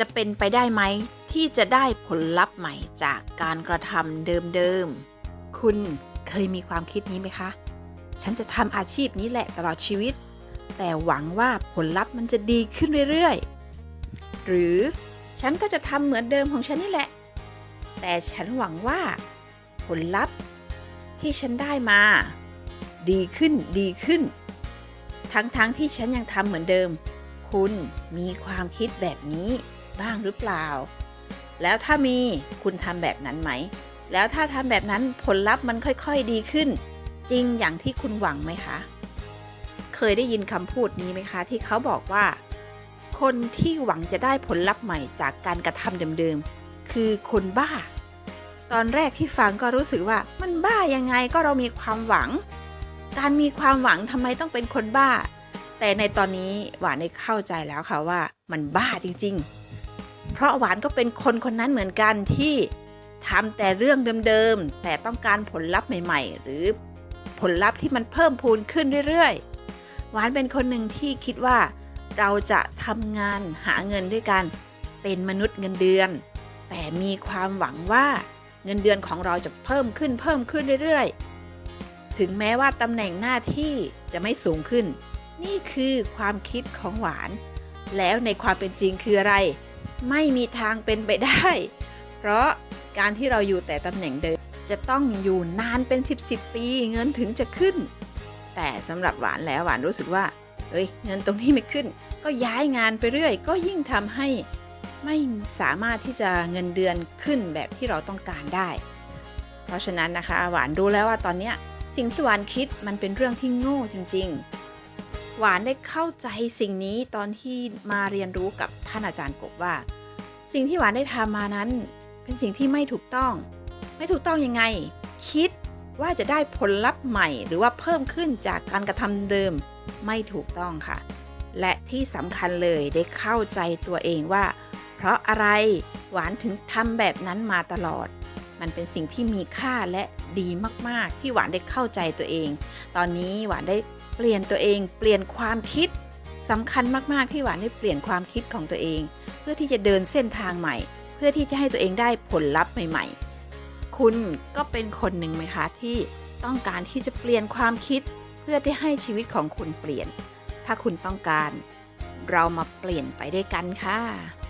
จะเป็นไปได้ไหม ที่จะได้ผลลัพธ์ใหม่จากการกระทำเดิมๆ คุณเคยมีความคิดนี้ไหมคะ ฉันจะทำอาชีพนี้แหละตลอดชีวิต แต่หวังว่าผลลัพธ์มันจะดีขึ้นเรื่อยๆ หรือฉันก็จะทำเหมือนเดิมของฉันนี่แหละ แต่ฉันหวังว่า ผลลัพธ์ที่ฉันได้มา ดีขึ้นดีขึ้น ทั้งๆทที่ฉันยังทำเหมือนเดิม คุณมีความคิดแบบนี้ บ้างหรือเปล่า แล้วถ้ามีคุณทำแบบนั้นไหม แล้วถ้าทำแบบนั้นผลลัพธ์มันค่อยๆดีขึ้น จริงอย่างที่คุณหวังไหมคะ เคยได้ยินคำพูดนี้ไหมคะ ที่เขาบอกว่า คนที่หวังจะได้ผลลัพธ์ใหม่จากการกระทำเดิมๆคือคนบ้า ตอนแรกที่ฟังก็รู้สึกว่ามันบ้ายังไงก็เรามีความหวัง การมีความหวังทำไมต้องเป็นคนบ้าแต่ในตอนนี้หวานได้เข้าใจแล้วค่ะว่ามันบ้าจริงๆ เพราะหวานก็เป็นคนคนนั้นเหมือนกันที่ทำแต่เรื่องเดิมๆ แต่ต้องการผลลัพธ์ใหม่ ๆ หรือผลลัพธ์ที่มันเพิ่มพูนขึ้นเรื่อยๆ หวานเป็นคนหนึ่งที่คิดว่าเราจะทำงานหาเงินด้วยกัน เป็นมนุษย์เงินเดือน แต่มีความหวังว่าเงินเดือนของเราจะเพิ่มขึ้นเพิ่มขึ้นเรื่อยๆ ถึงแม้ว่าตำแหน่งหน้าที่จะไม่สูงขึ้น นี่คือความคิดของหวาน แล้วในความเป็นจริงคืออะไร ไม่มีทางเป็นไปได้ เพราะการที่เราอยู่แต่ตำแหน่งเดิมจะต้องอยู่นานเป็น 10 10 ปีเงินถึงจะขึ้น แต่สำหรับหวานแล้วหวานรู้สึกว่า เอ้ย เงินตรงนี้ไม่ขึ้น ก็ย้ายงานไปเรื่อย ก็ยิ่งทำให้ไม่สามารถที่จะเงินเดือนขึ้นแบบที่เราต้องการได้ เพราะฉะนั้นนะคะ หวานรู้แล้วว่าตอนนี้สิ่งที่หวานคิดมันเป็นเรื่องที่โง่จริง ๆ หวานได้เข้าใจสิ่งนี้ตอนที่มาเรียนรู้กับท่านอาจารย์กบว่า สิ่งที่หวานได้ทำมานั้น เป็นสิ่งที่ไม่ถูกต้อง ไม่ถูกต้องยังไง คิดว่าจะได้ผลลัพธ์ใหม่ หรือว่าเพิ่มขึ้นจากการกระทำเดิมไม่ถูกต้องค่ะ และที่สำคัญเลยได้เข้าใจตัวเองว่า เพราะอะไรหวานถึงทำแบบนั้นมาตลอด มันเป็นสิ่งที่มีค่าและดีมาก ๆ ที่หวานได้เข้าใจตัวเอง ตอนนี้หวานได้ เปลี่ยนตัวเอง เปลี่ยนความคิดสำคัญมาก ๆ ที่หวานได้เปลี่ยนความคิดของตัวเอง เพื่อที่จะเดินเส้นทางใหม่ เพื่อที่จะให้ตัวเองได้ผลลัพธ์ใหม่ ๆ คุณก็เป็นคนหนึ่งไหมคะที่ต้องการที่จะเปลี่ยนความคิด เพื่อที่ให้ชีวิตของคุณเปลี่ยน ถ้าคุณต้องการ เรามาเปลี่ยนไปด้วยกันค่ะ